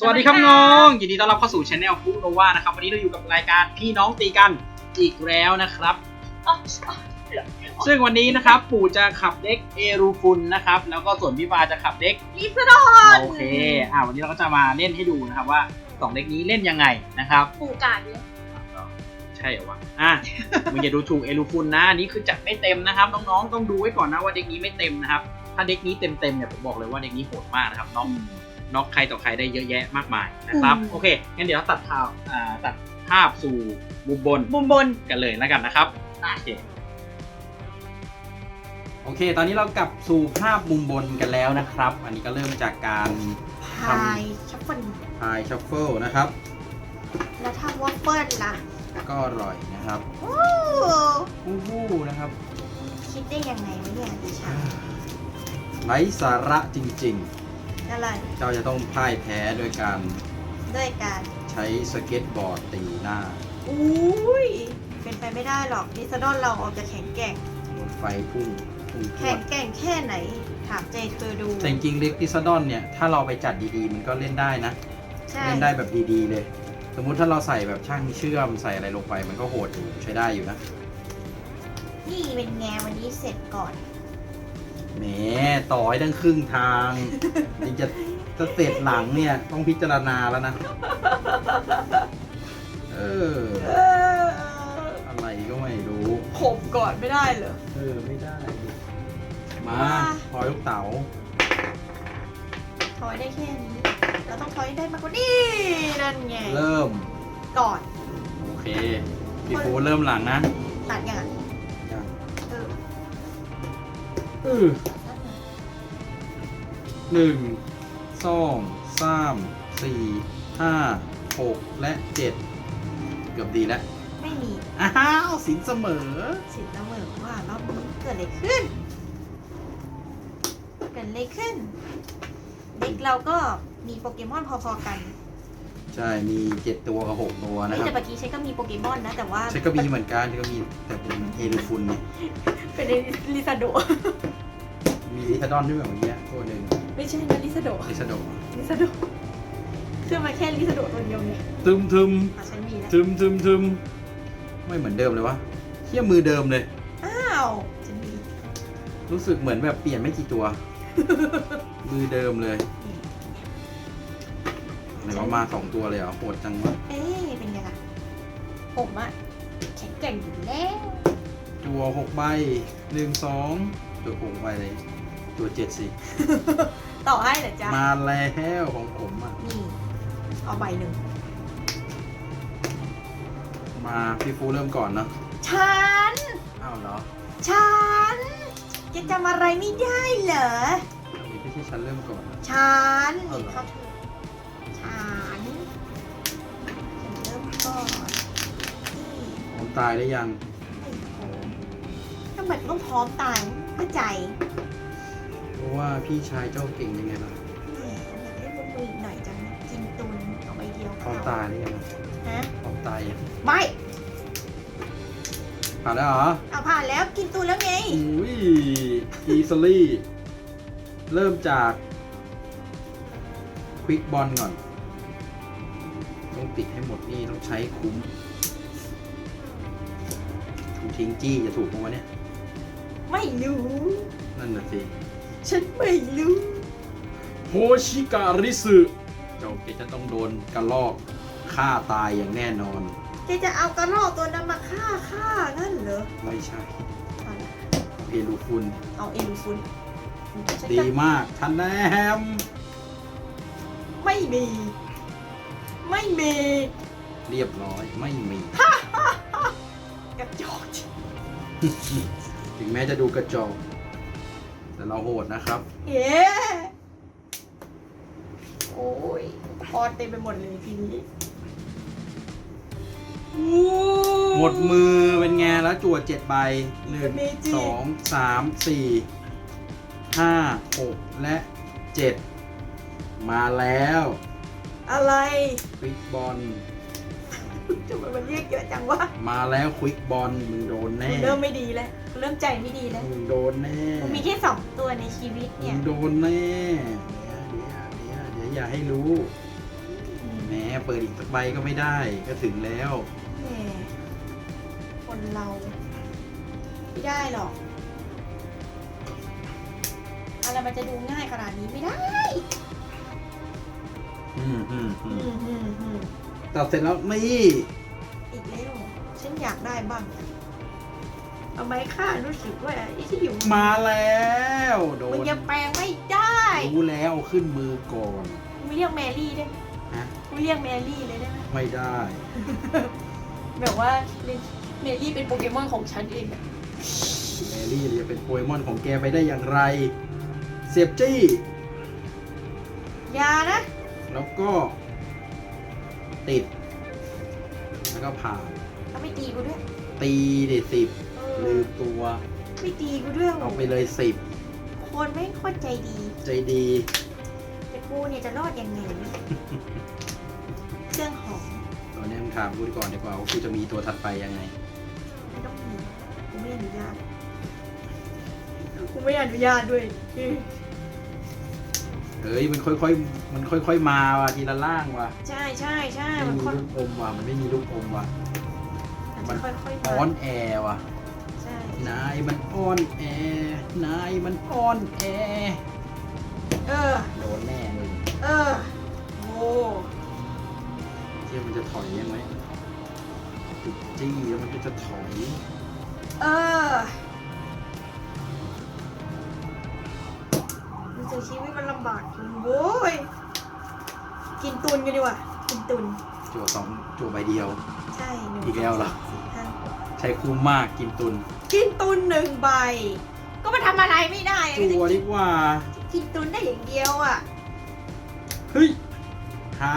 สวัสดีครับน้องยินดีต้อนรับเข้าสู่ช anel ฟุกโนวานะครับวันนี้เราอยู่กับรายการพี่น้องตีกันอีกแล้วนะครับ ซึ่งวันนี้นะครับปู่จะขับเด็กเอรูฟุนนะครับ แล้วก็ส่วนพี่ฟ้าจะขับเด็กลิซดอนโอเคอ่าวันนี้เราก็จะมาเล่นให้ดูนะครับว่าสองเด็กนี้เล่นยังไงนะครับ ปูกาดเลยใช่เหรอวะอะมึงอย่าดูถูกเอรูฟุนนะอันนี่คือจัดไม่เต็มนะครับ น้องๆต้องดูไว้ก่อนนะว่าเด็กนี้ไม่เต็มนะครับ ถ้าเด็กนี้เต็มๆเนี่ยผมบอกเลยว่าเด็กนี้โหดมากนะครับน้อง น็อกใครต่อใครได้เยอะแยะมากมายนะครับ โอเค งั้นเดี๋ยวเราตัดภาพอ่าตัดภาพสู่มุมบนบุมบนกันเลยแล้วกันนะครับโอเคโอเค ตอนนี้เรากลับสู่ภาพมุมบนกันแล้วนะครับ อันนี้ก็เริ่มจากการพายชัฟเฟิลพายชัฟเฟิลนะครับ แล้วถ้าวอฟเฟิลล่ะ ก็อร่อยนะครับโอ้อู้หู้นะครับ คิดได้ยังไงวะเนี่ยดิฉันไร้สาระจริง อะไรๆเจ้าจะต้องพ่ายแพ้โดยการด้วยการใช้สเก็ตบอร์ดตีหน้าอุ้ย เป็นไปไม่ได้หรอกลิซดอนเราออกจะแข็งแกร่งบนไฟพุ่งพุ่งพรวแข็ดงแกร่งแค่ไหน ถามใจเธอดู แต่จริงๆเล็กพิซดอนเนี่ย ถ้าเราไปจัดดีๆ มันก็เล่นได้นะ ใช่เล่นได้แบบดีๆเลย สมมุติถ้าเราใส่แบบช่างเชื่อมใส่อะไรลงไป มันก็โหดอยู่ใช้ได้อยู่นะ นี่เป็นไงวันนี้เสร็จก่อน แหมต่อให้ตั้งครึ่งทางนี่จะจะเสร็จหลังเนี่ย ต้องพิจารณาแล้วนะ เออเอออะไรก็ไม่รู้ข่มก่อนไม่ได้เหรอ เออ ไม่ได้ มาว่าพอลูกเต๋าถอยได้แค่นี้ เราต้องถอยได้มากกว่านี้นั่นไง เริ่ม ก่อน โอเค พี่ฟูเริ่มหลังนะ ตัดอย่างเอ หนึ่งสองสามสี่ห้าหกและเจ็ดเกือบดีแล้ว ไม่มีอ้าวสินเสมอ สินเสมอว่ารอบนี้เกิดอะไรขึ้น เกิดอะไรขึ้น เด็กเราก็มีโปเกมอนพอๆกัน ใช่ มีเจ็ดตัวกับหกตัวนะนี่ครัแต่บเมื่อกี้ใช้ก็มีโปเกมอนนะ แต่ว่าใช่ก็มีเหมือนกันใช่ก็มีแต่เป็นเอลูฟุนเนี่ย เป็นลิซาโดมีลิทาดอนด้วยแบบเมื่อกี้ตัวหนึ่งไม่ใช่นะลิซาโดลิซาโดลิซาโดคือมาแค่ลิซาโดตัวเดียวเนี่ยทึมทึมอะฉันมีแล้วทึมทึมทึมไม่เหมือนเดิมเลยวะเทียมือเดิมเลย อ้าวฉันมีรู้สึกเหมือนแบบเปลี่ยนไม่กี่ตัว มือเดิมเลยไหนว่ามาสองตัวเลยเหรอโหดจังวะเอ๊ะเป็นไงล่ะ ผมอะแข็งแกร่งอยู่แล้วจัวหกใบหนึ่งสองตัวหกใบเลยตัวเจ็ดสิต่อให้เหรอจ๊ะมาแล้วของผมอะ นี่เอาใบหนึ่ง มาพี่ฟูเริ่มก่อนเนอะฉัน อ้าวเหรอฉัน จะจำอะไรไม่ได้เหรอนี่ไม่ใช่ฉันเริ่มก่อนนะฉันเอาเหรอ เขาถูก ตายได้ยังไอ้โหถ้ามันต้องพร้อมตายเข้าใจเพราะว่าพี่ชายเจ้าเก่งยังไงล่ะแหมอยากเล่นบนมืออีกหน่อยจังกินตุนเอาใบเดียวพร้อมตายได้ยังฮะพร้อมตายยังไม่ผ่านแล้วเหรอเอาผ่านแล้วกินตุนแล้วไงอุ้ยอีซลี่เริ่มจากควิกบอลก่อน ต้องติดให้หมดนี่ต้องใช้คุ้มถู ทิ้งจี้จะถูกปะวะเนี่ย ไม่รู้ นั่นน่ะสิ ฉันไม่รู้ โฮชิการิสึเจ้าเกจะต้องโดนกระลอกฆ่าตายอย่างแน่นอน แกจะเอากระรอกตัวนั้นมาฆ่าฆ่านั่นเหรอไม่ใช่เอาล่ะเอลูฟุนเอาเอลูฟุนฉันดีจะมากทันแนมไม่มี ไม่มี เรียบร้อยไม่มีกระจอกจริง ถึงแม้จะดูกระจอกแต่เราโหดนะครับ เย้โอ้ยพอเต็มไปหมดเลยทีนี้หมดมือเป็นไงแล้วจั่วเจ็ดใบหนึ่งเมจิสองสามสี่ห้าหกและเจ็ดมาแล้ว อะไรควิกบอล ทำไมมันเรียกเยอะจังวะมาแล้วควิกบอลมึงโดนแน่เริ่มไม่ดีแล้วเริ่มใจไม่ดีแล้วมึงโดนแน่มันมีแค่สองตัวในชีวิตมึเนี่ย งโดนแน่เดี๋ยวเดี๋ยวเดี๋ยวเดี๋ยวอย่าให้รู้แหมเปิดอีกสักใบก็ไม่ได้ก็ถึงแล้ว แหมคนเราไม่ได้หรอกอะไรมันจะดูง่ายขนาดนี้ไม่ได้อืมอืมอือืมมอืมอืม ตัดเสร็จแล้วนี่อีกแล้วฉันอยากได้บ้างทำไมข้ารู้สึกว่าไอ้ที่อยู่มาแล้วโดมันนยังแปลงไม่ได้รู้แล้วเอาขึ้นมือก่อนไม่เรียกแมรี่ได้ไหมฮะไม่เรียกแมรี่เลยได้ไหมไม่ได้ แบบว่าเมรี่เป็นโปเกมอนของฉันเองอะแมรี่จะเป็นโปเกมอนของแกไปได้อย่างไร เสียบจี้อยานะ แล้วก็ ติด แล้วก็ผ่านเขาไม่ตีกูด้วยตีเด็ดสิบเอลือมตัวไม่ตีกูด้วยเอาไปเลยสิบคนไม่งโคตรใจดี ใจดี แต่กูเนี่ยจะรอดยังไงเนี่ยเครื่องหอมตอนนี้มึงถามกูก่อนดีกว่าว่ากูจะมีตัวถัดไปยังไง ไม่ต้องมีกูไม่อนุญาตกูไม่อนุญาตด้วย เฮ้ยมันค่อยๆมันค่อย ๆ มาว่ะทีละล่างว่ะใช่ใช่ใช่ไม่มันมีค่อยลูกอมว่ะมันไม่มีลูกอมว่ะมันจะค่อยๆอมาอนแอร์ว่ะใช่นายมันอ่อนแอนายมันอ่อนแอเออ โดนแน่มึงเออโอ้เที่ยมันจะถอยยังไงติดจี้แล้วมันก็จะถอย เออ ชีวิตมันลำบากจริงโว้ยกินตุนกันดีกว่ากินตุนจั่วสองจั่วใบเดียว ใช่หนึ่งอีกแล้วเหรอสงสามสี่ห้าหกใช้คุ้มมากกินตุนกินตุนหนึ่งใบ ก็มาทำอะไรไม่ได้อะจั่วก็ดีจะกว่า กินตุนได้อย่างเดียวอะเฮ้ย หา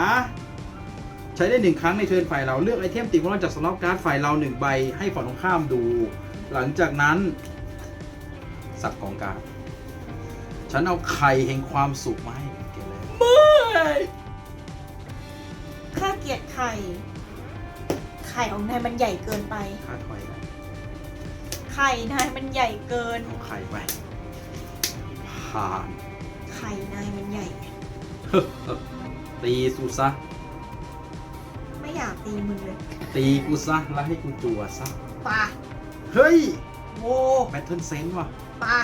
ใช้ได้หนึ่งครั้งในเทิร์นฝ่ายเราเลือกไอเทมติดของเราจากสล็อตการ์ดฝ่ายเราหนึ่งใบให้ฝั่งตรงข้ามดู หลังจากนั้น สับกองการ์ด ฉันเอาไข่แห่งความสุขมาให้แกเลยข้าเกลียดไข่ ไข่ของนายมันใหญ่เกินไปค่าถอยนะไข่นายมันใหญ่เกิน เอาไข่ไปผ่าน ไข่นายมันใหญ่ ตีสุซะ ไม่อยากตีมึงเลยตีกูซะ แล้วให้กูจั่วซะปะเฮ้ย โว้แบทเทิลเซนว่ะปะ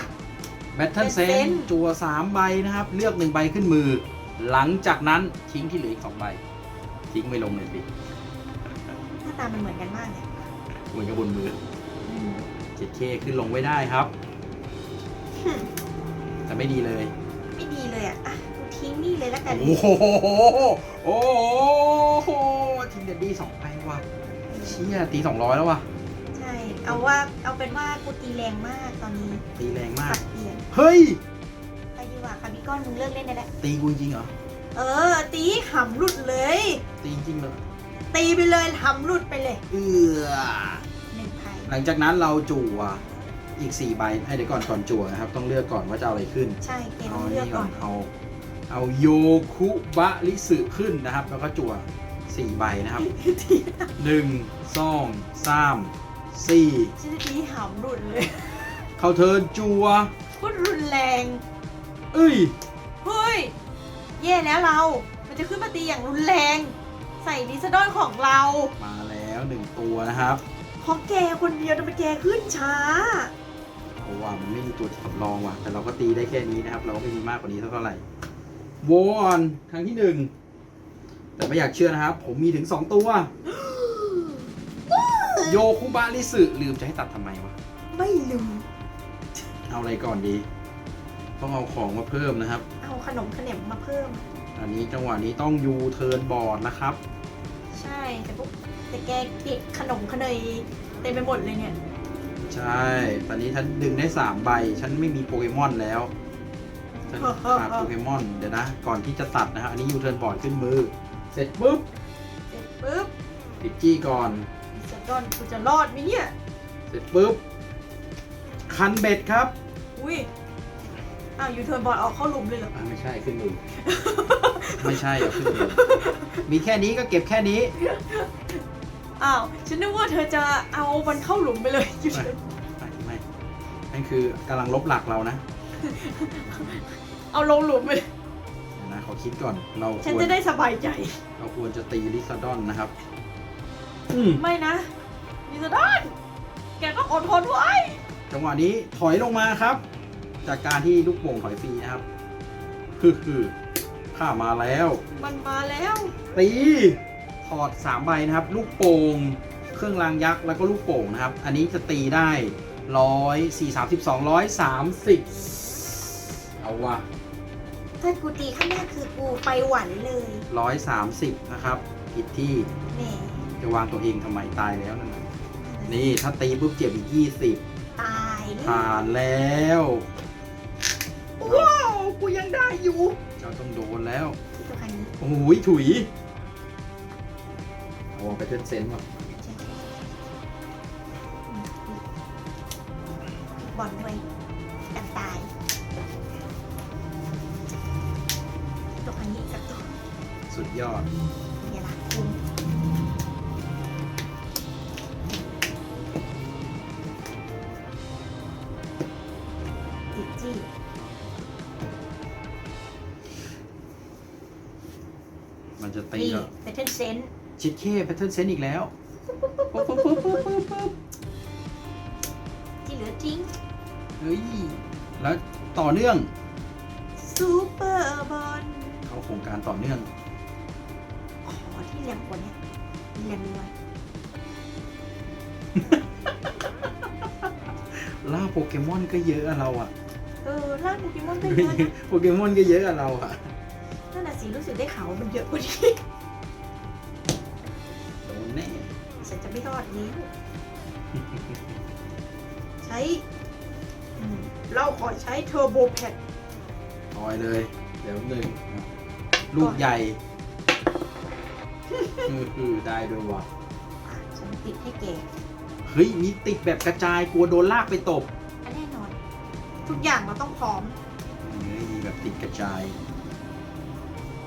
แบทเทิลเซน Battle จั่วสามใบนะครับ เลือกหนึ่งใบขึ้นมือ หลังจากนั้นทิ้งที่เหลืออีกสองใบ ทิ้งไม่ลงเลยสิหน้าตามันเหมือนกันมากเลยเหมือนกับบนมืออืม 7K ขึ้นลงไม่ได้ครับ หึแต่ไม่ดีเลย ไม่ดีเลยอะอะกูทิ้งนี่เลยแล้วกันโอ้โหโอ้โหทิ้งเดดดี้สองใบว่ะเชี่ยตีสองร้อยแล้วว่ะใช่ เอาว่าเอาเป็นว่ากูตีแรงมากตอนนี้ตีแรงมาปักดเปลี่ยนเฮ้ย ไปดีกว่าคาร์บิก้อนมึงเลิกเล่นได้แล้วตีกูจริงเหรอ เออ ตีหำหลุดเลย ตีจริงเลยตีไปเลยหำหลุดไปเลยเอือหนึ่งไพ่หลังจากนั้นเราจั่วอีกสี่ใบให้เดี๋ยวก่อนก่อนจั่วนะครับ ต้องเลือกก่อนว่าจะเอาอะไรขึ้น ใช่เกมเอาต้องเลือกนี่ก่ก่ออนนเอาเอาโยคุบะริสึขึ้นนะครับ แล้วก็จั่วสี่ใบนะครับหนึ่งสองสาม สี่ฉันจะตีหำหลุดเลยเข้าเทิร์นจั่วโคตรรุนแรง เอ้ย เฮ้ยแย่แล้วเรา มันจะขึ้นมาตีอย่างรุนแรง ใส่ดิสดอนของเรา มาแล้วหนึ่งตัวนะครับเพราะแกคนเดียวทำไมแกขึ้นช้า เพราะว่ามันไม่มีตัวสำรองว่ะ แต่เราก็ตีได้แค่นี้นะครับ เราก็ไม่มีมากกว่านี้เท่าไหร่วอนครั้งที่หนึ่งแต่ไม่อยากเชื่อนะครับ ผมมีถึงสองตัว โยคุบะริสึลืมจะให้ตัดทำไมวะ ไม่ลืม เอาอะไรก่อนดี ต้องเอาของมาเพิ่มนะครับ เอาขนมขนมมาเพิ่ม อันนี้จังหวะนี้ต้องยูเทิร์นบอร์ดนะครับ ใช่ แต่พวกแต่แกเก็บขนมขนยเต็มไปหมดเลยเนี่ย ใช่ ตอนนี้ฉันดึงได้สามใบ ฉันไม่มีโปเกมอนแล้วฉันขาดโปเกมอน เดี๋ยวนะ ก่อนที่จะตัดนะครับอันนี้ยูเทิร์นบอร์ดขึ้นมือ เสร็จปุ๊บ เสร็จปุ๊บปิดจี้ก่อน ดิสดอนกูจะรอดไหมเนี่ย เสร็จปุ๊บ คันเบ็ดครับ อุ้ยอ้าวยูเทิร์นบอลเอาเข้าหลุมเลยเหรอ อ่าไม่ใช่ขึ้นมือ ไม่ใช่เอาขึ้นมือมีแค่นี้ก็เก็บแค่นี้ อ้าวฉันนึกว่าเธอจะเอามันเข้าหลุมไปเลยยูเทิร์นไม่ไม่นั่นคือกำลังลบหลักเรานะเอาลงหลุมไปเลยเดี๋ยวนะขอคิดก่อน เราคฉันวรจะได้สบายใจ เราควรจะตีลิซาดอนนะครับ อืมไม่นะ นิสดอนแกก็อดทนไว้จังหวะนี้ถอยลงมาครับ จากการที่ลูกโป่งถอยฟรีนะครับ คือคือข้ามาแล้ว มันมาแล้วตีถอดสามใบนะครับ ลูกโป่งเครื่องรางยักษ์แล้วก็ลูกโป่งนะครับ อันนี้จะตีได้ร้อยสี่สามสิบสองร้อยสามสิบเอาว่ะถ้ากูตีข้างหน้าคือกูไปหวันเลยร้อยสามสิบนะครับผิดที่แหม จะวางตัวเองทำไมตายแล้วนั่นน่ะ นี่ถ้าตีปุ๊บเจ็บอีกยี่สิบตายนี่ผ่านแล้วว้าวกูยังได้อยู่เจ้าต้องโดนแล้วที่ตัวคันนี้โอ้ยถุยเอาไปเทนเซนต์ว่ะใช่อืมบอลไว้กันตายตัวคันนี้กับตัวสุดยอด จิจี้มันจะตีนี่แล้วแพทเทิร์นเซนชิดเคแพทเทิร์นเซนต์อีกแล้วปุ๊บปุ๊บปุ๊บปุ๊บปุ๊บปุ๊บที่เหลือจริงเฮ้ย แล้วต่อเนื่อง ซูเปอร์บอลเข้าโครงการต่อเนื่อง ขอที่แรงกว่านี้แรงน้อยล่าโปเกมอนก็เยอะอะเราอะ เออร่างโปเกมอนก็เยอะนะโปเกมอนก็เยอะอะเราอะนั่นน่ะสิรู้สึกได้ข่าวว่ามันเยอะกว่านี้โดนแน่ฉันจะไม่รอดนี้ใช้อืมเราขอใช้เทอร์โบแพดถอยเลย เดี๋ยวหนึ่งลูกใหญ่คือคือได้ด้วยว่ะ ฉันติดให้แก เฮ้ยมีติดแบบกระจายกลัวโดนลากไปตบอันแน่นอน ทุกอย่างมันต้องพร้อมเฮ้ยมีแบบติดกระจาย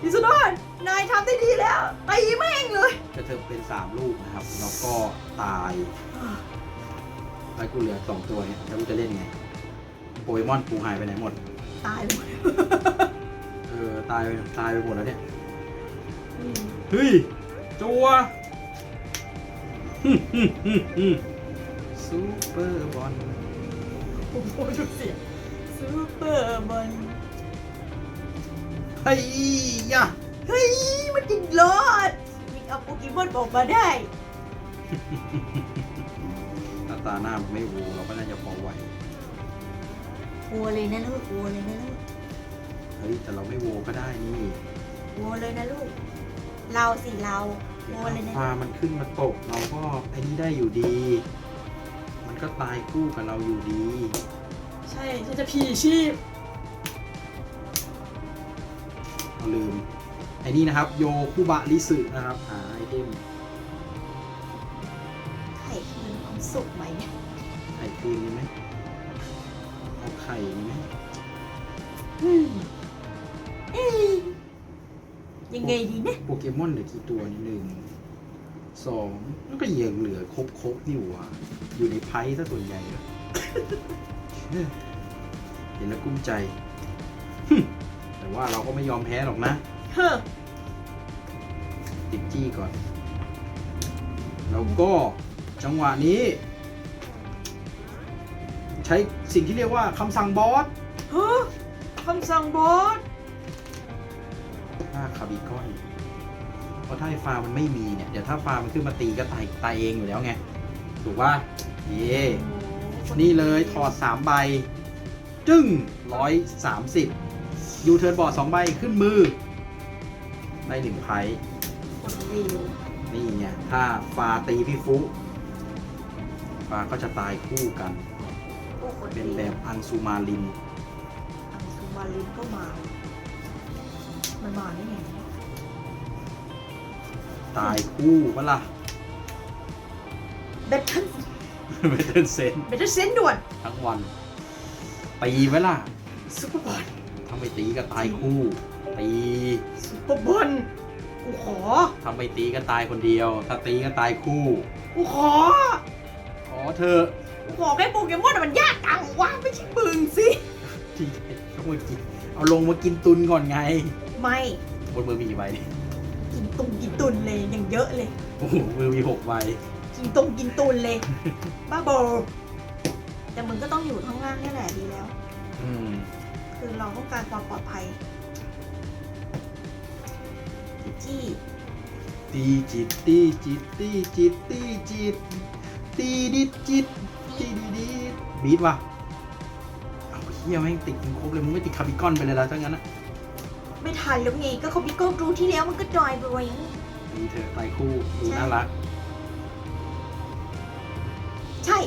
ดิสโดนนายทำได้ดีแล้วตีแม่งเลยจะเธอเป็นสามลูกนะครับ แล้วก็ตายแล้วกูเหลือสองตัวเนี่ยแล้วกูจะเล่นไงโปเกมอนกูหายไปไหนหมด ตายเลยเออตายตายไปหมดแล้วเนี่ยอืมเฮ้ยจัวซูเปอร์บอล โอ้โหดูเสียงซูเปอร์บอลเฮ้ยยะเฮ้ย มันจริงรอดยิงเอาโปเกมอนออกมาได้ ถ้าตาหน้ามันไม่วูเราก็น่าจะพอไหว กลัวเลยนะลูกกลัวเลยนะลูกเฮ้ย แต่เราไม่โวก็ได้นี่กลัวเลยนะลูก เราสิเรากเดี๋ยลัววเลยนะถ้าฟ้ามันขึ้นมาตก เราก็ไอ้นี่ได้อยู่ดีมัน ก็ตายคู่กับเราอยู่ดี ใช่ฉันจะพีชีพเราลืมไอ้นี่นะครับ โยคุบะริสึนะครับหาไอเทมไข่คือมันความสุขไหมเนี่ยไข่คืนมีไหมเอาไข่มีไหมเอ้ยยังไงดีนะ โปเกมอนเหลือกี่ตัวนี่หนึ่ง สองแล้วก็ยังเหลือครบครบๆนี่หว่าอยู่ในไพ่ซะส่วนใหญ่เลยเห็นแล้วกุ้มใจฮึ่มแต่ว่าเราก็ไม่ยอมแพ้หรอกนะเฮ้อติดจี้ก่อน แล้วก็จังหวะนี้ ใช้สิ่งที่เรียกว่าคำสั่งบอสเฮ้อคำสั่งบอสหน้าคาบิคอนเพ ราะถ้าไอ้ฟ้ามันไม่มีเนี่ย เดี๋ยวถ้าฟ้ามันขึ้นมาตีก็ตายตายเองอยู่แล้วไง ถูกป่ะเย่นี่เลยถอดสามใบ จึ้งร้อยสามสิบยูเทิร์นบอร์ดสองใบขึ้นมือ ได้หนึ่งไพ่คนเร็วนี่ไงถ้าฟาตีพี่ฟุฟาก็จะตายคู่กันโอ้คนเป็นร็วแบบอังซูมาลิน อังสุมาลินก็มา มันมาได้ไง ตายคู่ปะล่ะเบทเทิลเวทเทิร์นเซนเบทเทิลเซนด่วนทั้งวันตีไหมล่ะซุปเปอร์บอลถ้าไม่ตีก็ตายคู่ ตีซุปเปอร์บอลกูขอถ้าไม่ตีก็ตายคนเดียว ถ้าตีก็ตายคู่กูขอ ขอเธอะกูขอให้โปเกมอนมันยากจังวะไม่ใช่มึงสิที่ต้องมากินเอาลงมากินตุนก่อนไงมไม่บนมือมีกี่ใบดิ กินตุงกินตุนเลยอย่างเยอะเลย โอ้โหมือมีหกใบกินตุงกินตุนเลย บ้าบอแต่มึงก็ต้องอยู่ข้างล่างนี่แหละดีแล้ว อืมคือเราต้องการความปลอดภัยจี้ตีจิตตีจิตตีจิตตีจิตตีดิดจิตตีดิดิดบีทว่ะเอาเฮียแม่งติดครบเลยมึงไม่ติดคาร์บิคอนไปเลยละถ้างั้นนะ ไม่ทันแล้วไงก็เขาพิโก้ดูที่แล้วมันก็จอยไปไว้ดีเธอะไตรคู่ดูน่ารักใช่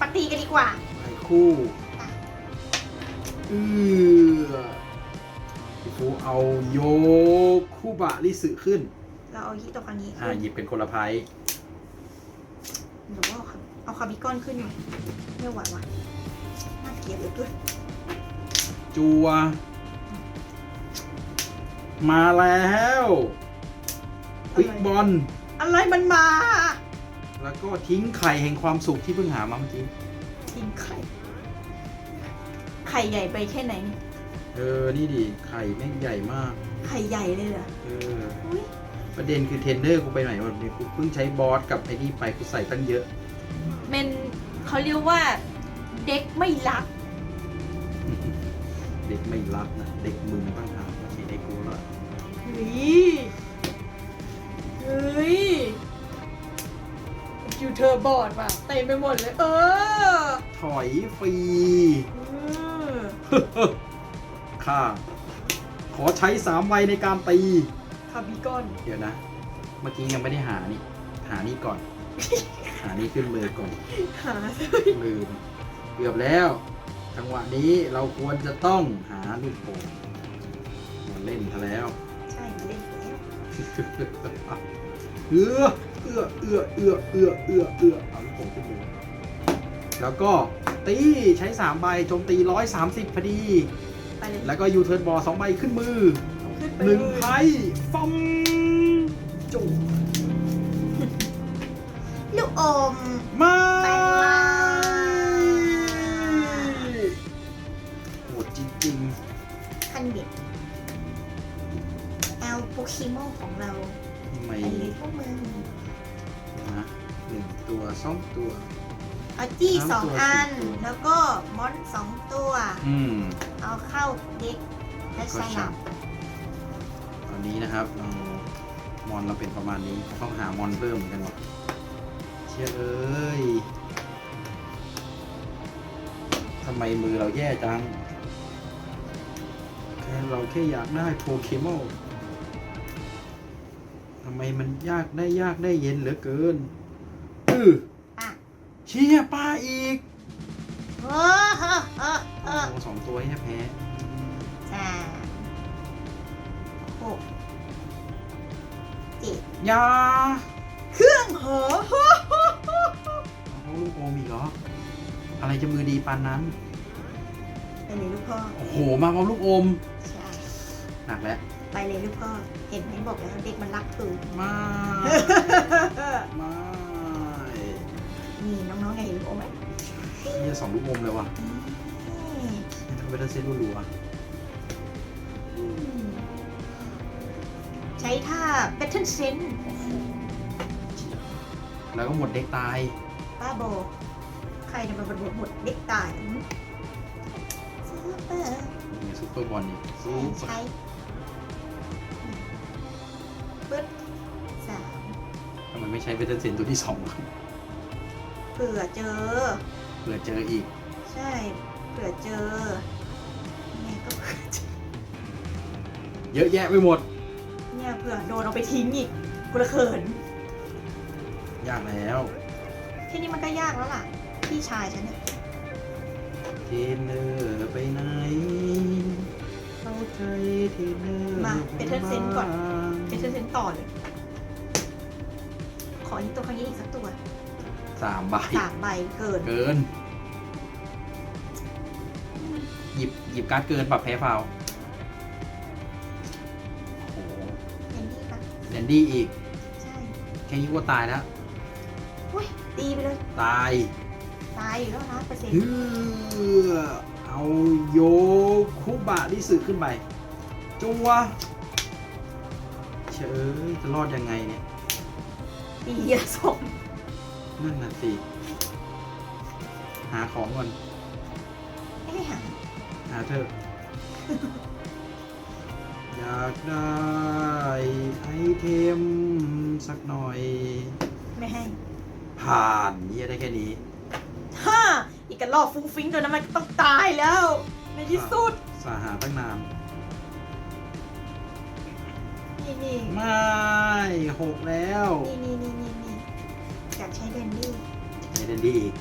ปฏิกันดีกว่าไตรคู่อือพี่ฟูเอาโยคุบะริสึขึ้น เราเอาฮิโตคันนี้อ่าหยิบเป็นคนละไพ่หรือว่าเอาคาเอาคาร์บิคอนขึ้นไม่ไหวว่ะน่าเกลียดเหลยเกินจัว มาแล้วควิกบอลอะไรมันมา แล้วก็ทิ้งไข่แห่งความสุขที่เพิ่งหามาเมื่อกี้ทิ้งไข่ ไข่ใหญ่ไปแค่ไหนเนี่ยเออ นี่ดิ ไข่แม่งใหญ่มาก ไข่ใหญ่เลยเหรอ เอออุ๊ยประเด็นคือเทรนเนอร์กูไปไหนหมดเนี่ยกูเพิ่งใช้บอสกับไอ้นี่ไปกูใส่ตั้งเยอะเป็นเขาเรียกว่าเด็กไม่รัก เด็กไม่รักนะ เด็กมึงบ้าง เฮ้ยเฮ้ยคิวเทอร์บอร์ดว่ะเต็มไปหมดเลย เออถอยฟรีเออค่ะ ขอใช้สามใบในการตี คาร์บิคอน เดี๋ยวนะ เมื่อกี้ยังไม่ได้หานี่ หานี่ก่อน หานี่ขึ้นมือก่อน หาลืมเกือบแล้ว จังหวะนี้เราควรจะต้องหาลูกโป่งมาเล่นซะแล้ว เอื้อเอื้อเอื้อเอื้อเอื้อเอื้อเอื้อเอาลูกโป่งขึ้นมือแล้วก็ตีใช้3ใบโจมตี 130พอดี ไปเลยแล้วก็ยูเทิร์นบอลสองใบขึ้นมือขึ้นไปหนึ่งเลยไพ่ฟอมจุลูกอม เอาโมอของเราๆทำไมไปเลยพวกมึงนะหนึ่งตัวสองตัวเอาจี้สองอัน แล้วก็มอนสองตัว อืมเอาเข้าเด็กและสลับตอนนี้นะครับเรามอนเราเป็นประมาณนี้ต้องหามอนเพิ่มเหมือนกันหมดเชื่อเอ้ยทำไมมือเราแย่จังแค่เราแค่อยากได้โปเกมอน ไมมันยากได้ยากได้เย็นเหลือเกินอืออะเชี่ยป้าอีกเออเออเออเอโอ้อโหสองตัวให้แพ้สามหกเจ็ดยาเครื่องหอเอาลูกโอมอีกเหรอ อะไรจะมือดีปานนั้น ไปเลยลูกพ่อ โอ้โห มาพร้อมลูกอม ใช่ หนักแล้ว ไปเลยลูกพ่อ เห็นไหมบอกแล้วเด็กมันรักคือมาไม่นี่น้องๆไงเห็นลูกอมไหมนี่สองลูกอมเลยว่ะนี่ทำไมต้องเซตรัวอืมใช้ท่า Battle Sense ๆแล้วก็หมดเด็กตายป้าโบใครจะมาบดหมดเด็กตายซูเปอร์นี่ซูเปอร์บอลนี่ซูเปอร์ใช้ ช้เบเทนเซนตัวที่สองวะเผื่อเจอ เผื่อเจออีก ใช่เผื่อเจอเนี่ยก็เผื่อเจอเยอะแยะไปหมด เนี่ยเผื่อโดนเอาไปทิ้งอีกกูละเขินยากแล้วแค่นี้มันก็ยากแล้วล่ะ พี่ชายฉันเนี่ยเทรนเนอร์ไปไหนเข้าใจเทรนเนอร์มาเป็นเทนเซนก่อนบ้างเป็นเซนเซนต่อเลยข ออีกตัวครั้งนี้อีกสักตัวสามใบสามใบเกินเกิน หยิบหยิบการ์ดเกินปรับแพ้ฟาวล์โอ้โหแอนดี้ปะแดนดี้อีก ใช่แค่นี้ก็ตายแล้ว อุ้ยตีไปเลยตายตายอยู่แล้วนะเปอร์เซ็นต์เฮือเอาโยคุบะที่สื่อขึ้นไปจัวเชยเอ้ยจะรอดยังไงเนี่ย ตีเหี้ยสมนั่นน่ะสิ หาของก่อน ไม่ให้หาหาเธอะ อยากได้ไอเทมสักหน่อย ไม่ให้ผ่านเยี่ยได้แค่นี้ ฮ่าอีกกระลอกฟุ้งฟิ้งตัวนั้นมันก็ต้องตายแล้ว ในที่สุด สาหาตั้งนาน นี่นี่ไม่หกแล้วนี่นี่นี่นี่นี่อยากใช้เดนนี่ใช้เดนดีอีก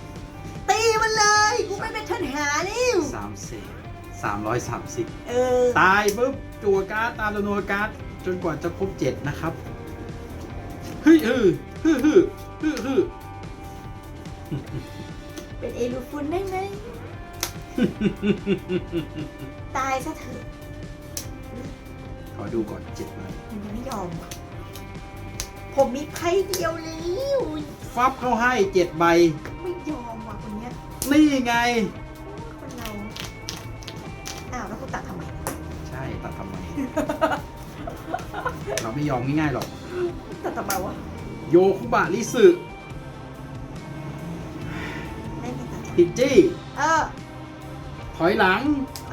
ตีมันเลยกูไม่เป็นทันหานี่สามเศษสามร้อยสามสิบเออตายปุ๊บจั่วการ์ดตามจำนวนการ์ดจนกว่าจะครบเจ็ดนะครับเฮ้ยเฮ้ยเฮ้ยเฮ้ยเฮ้ยเฮ้ยเป็นเอลูฟุนได้ไหมตายซะเถอะ ขอดูก่อนเจ็ดใบมันยังไม่ยอมว่ะผมมีไพ่เดียวแล้วฟับเข้าให้เจ็ดใบ ไม่ยอมว่ะคนเนี้ยนี่ไง คนเราอ้าวแล้วกูตัดทำไมใช่ตัดทำไม เราไม่ยอมง่ายๆหรอก ตัดทำไมวะโยคุบะลิสึไม่ไม่ตัดพิจจี้เออ ถอยหลัง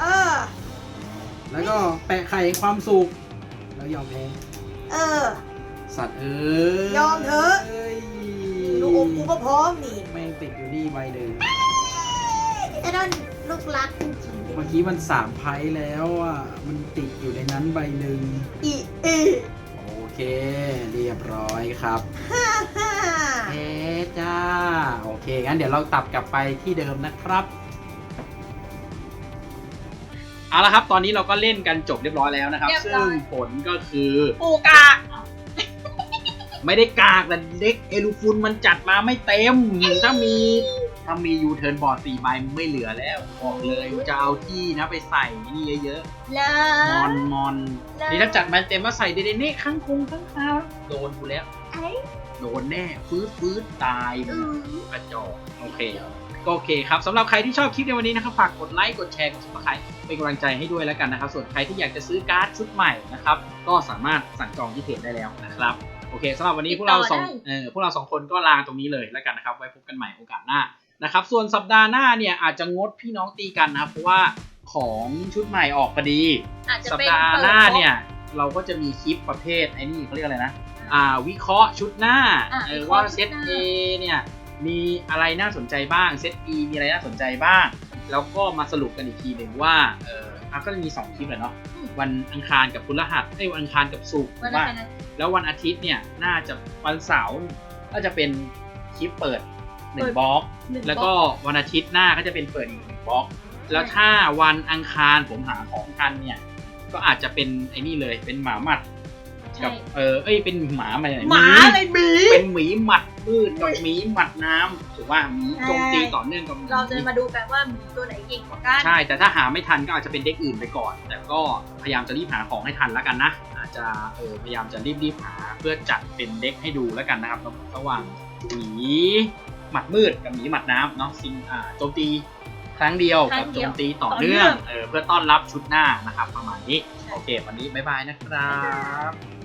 เออ แล้วก็แปะไข่แห่งความสุข แล้วยอมแพ้ เออ สัตว์เอ้ยยอมเถอะ ยลูกอมกูก็พร้อมนี่แม่งติดอยู่นี่ใบหนึ่งไอ้นั่นลูกรักจริงๆเมื่อกี้มันสามไพ่แล้วอะ มันติดอยู่ในนั้นใบหนึ่งอีเอโอเค เรียบร้อยครับฮ่าฮ่า เอ๊จ้า โอเค งั้นเดี๋ยวเราตับกลับไปที่เดิมนะครับ เอาละครับตอนนี้เราก็เล่นกันจบเรียบร้อยแล้วนะครับ เรียบซึ่ร้งอย ผลก็คือ ปูกากไม่ได้กากแต่เด็กเอลูฟุนมันจัดมาไม่เต็ม ถ้ามี ถ้ามียูเทิร์นบอร์ดสี่ใบไม่เหลือแล้วบอกเลยจะเอาที่นะไปใส่นี่เยอะแล้ๆมอนมอนแล้วนี่ถ้าจัดมาเต็มมาใส่เดเดเน่ข้างคงข้างคาวโดนกูแล้ว ไอ้โดนแน่ฟืดฟืดตายอืมกระจอกโอเค ก็โอเคครับสำหรับใครที่ชอบคลิปในวันนี้นะครับ ฝากกดไลค์ กดแชร์ กด subscribe เป็นกำลังใจให้ด้วยแล้วกันนะครับ ส่วนใครที่อยากจะซื้อการ์ดชุดใหม่นะครับ ก็สามารถสั่งจองที่เพจได้แล้วนะครับ โอเคสำหรับวันนี้พวกเราสองเออพวกเราสองคนก็ลาตรงนี้เลยแล้วกันนะครับ ไว้พบกันใหม่โอกาสหน้า นะครับ ส่วนสัปดาห์หน้าเนี่ยอาจจะงดพี่น้องตีกันนะครับเพราะว่าของชุดใหม่ออกพอดี อาจจะสัปเป็นดาห์ปิหน้าบล็อกเนี่ย เราก็จะมีคลิปประเภทไอ้นี่เขาเรียกอะไรนะ อ่า วิเคราะห์ชุดหน้าอะเออวิเคราะว่าห์เซตชุดห A น้าเนี่ย มีอะไรน่าสนใจบ้างเซต E มีอะไรน่าสนใจบ้าง แล้วก็มาสรุปกันอีกทีหนึ่งว่าเอออะก็จะมี 2 คลิปแหละเนาะวันอังคารกับพฤหัสไอ้ยวันอังคารกับศุกร์วันว่านั้นแล้ววันอาทิตย์เนี่ยน่าจะวันเสาร์ก็จะเป็นคลิปเปิด หนึ่งเปิดบล็อก หนึ่งแล้วก็วันอาทิตย์หน้าก็จะเป็นเปิดอีกหนึ่งบล็อก แล้วถ้าวันอังคารผมหาของกันเนี่ย ก็อาจจะเป็นไอ้นี่เลยเป็นหมาหมัดใช่กับเออเอ้ยเป็นหมาอะไรหมาอะไรหมี เป็นหมีหมัดมืดกับหมีหมัดน้ำถือว่าหมีโจมตีต่อเนื่องกับหมี เราจะมาดูกันว่าหมีตัวไหนเก่งกว่ากัน ใช่ แต่ถ้าหาไม่ทันก็อาจจะเป็นเด็กอื่นไปก่อน แต่ก็พยายามจะรีบหาของให้ทันแล้วกันนะ อาจจะเออพยายามจะรีบรีบๆหาเพื่อจัดเป็นเด็กให้ดูแล้วกันนะครับระหว่างหมี หมัดมืดกับหมีหมัดน้ำเนาะซิงอ่าโจมตีครั้งเดียวกับโจมตีต่อเนื่อง เออเพื่อต้อนรับชุดหน้านะครับประมาณนี้ โอเค วันนี้บ๊ายบายนะครับ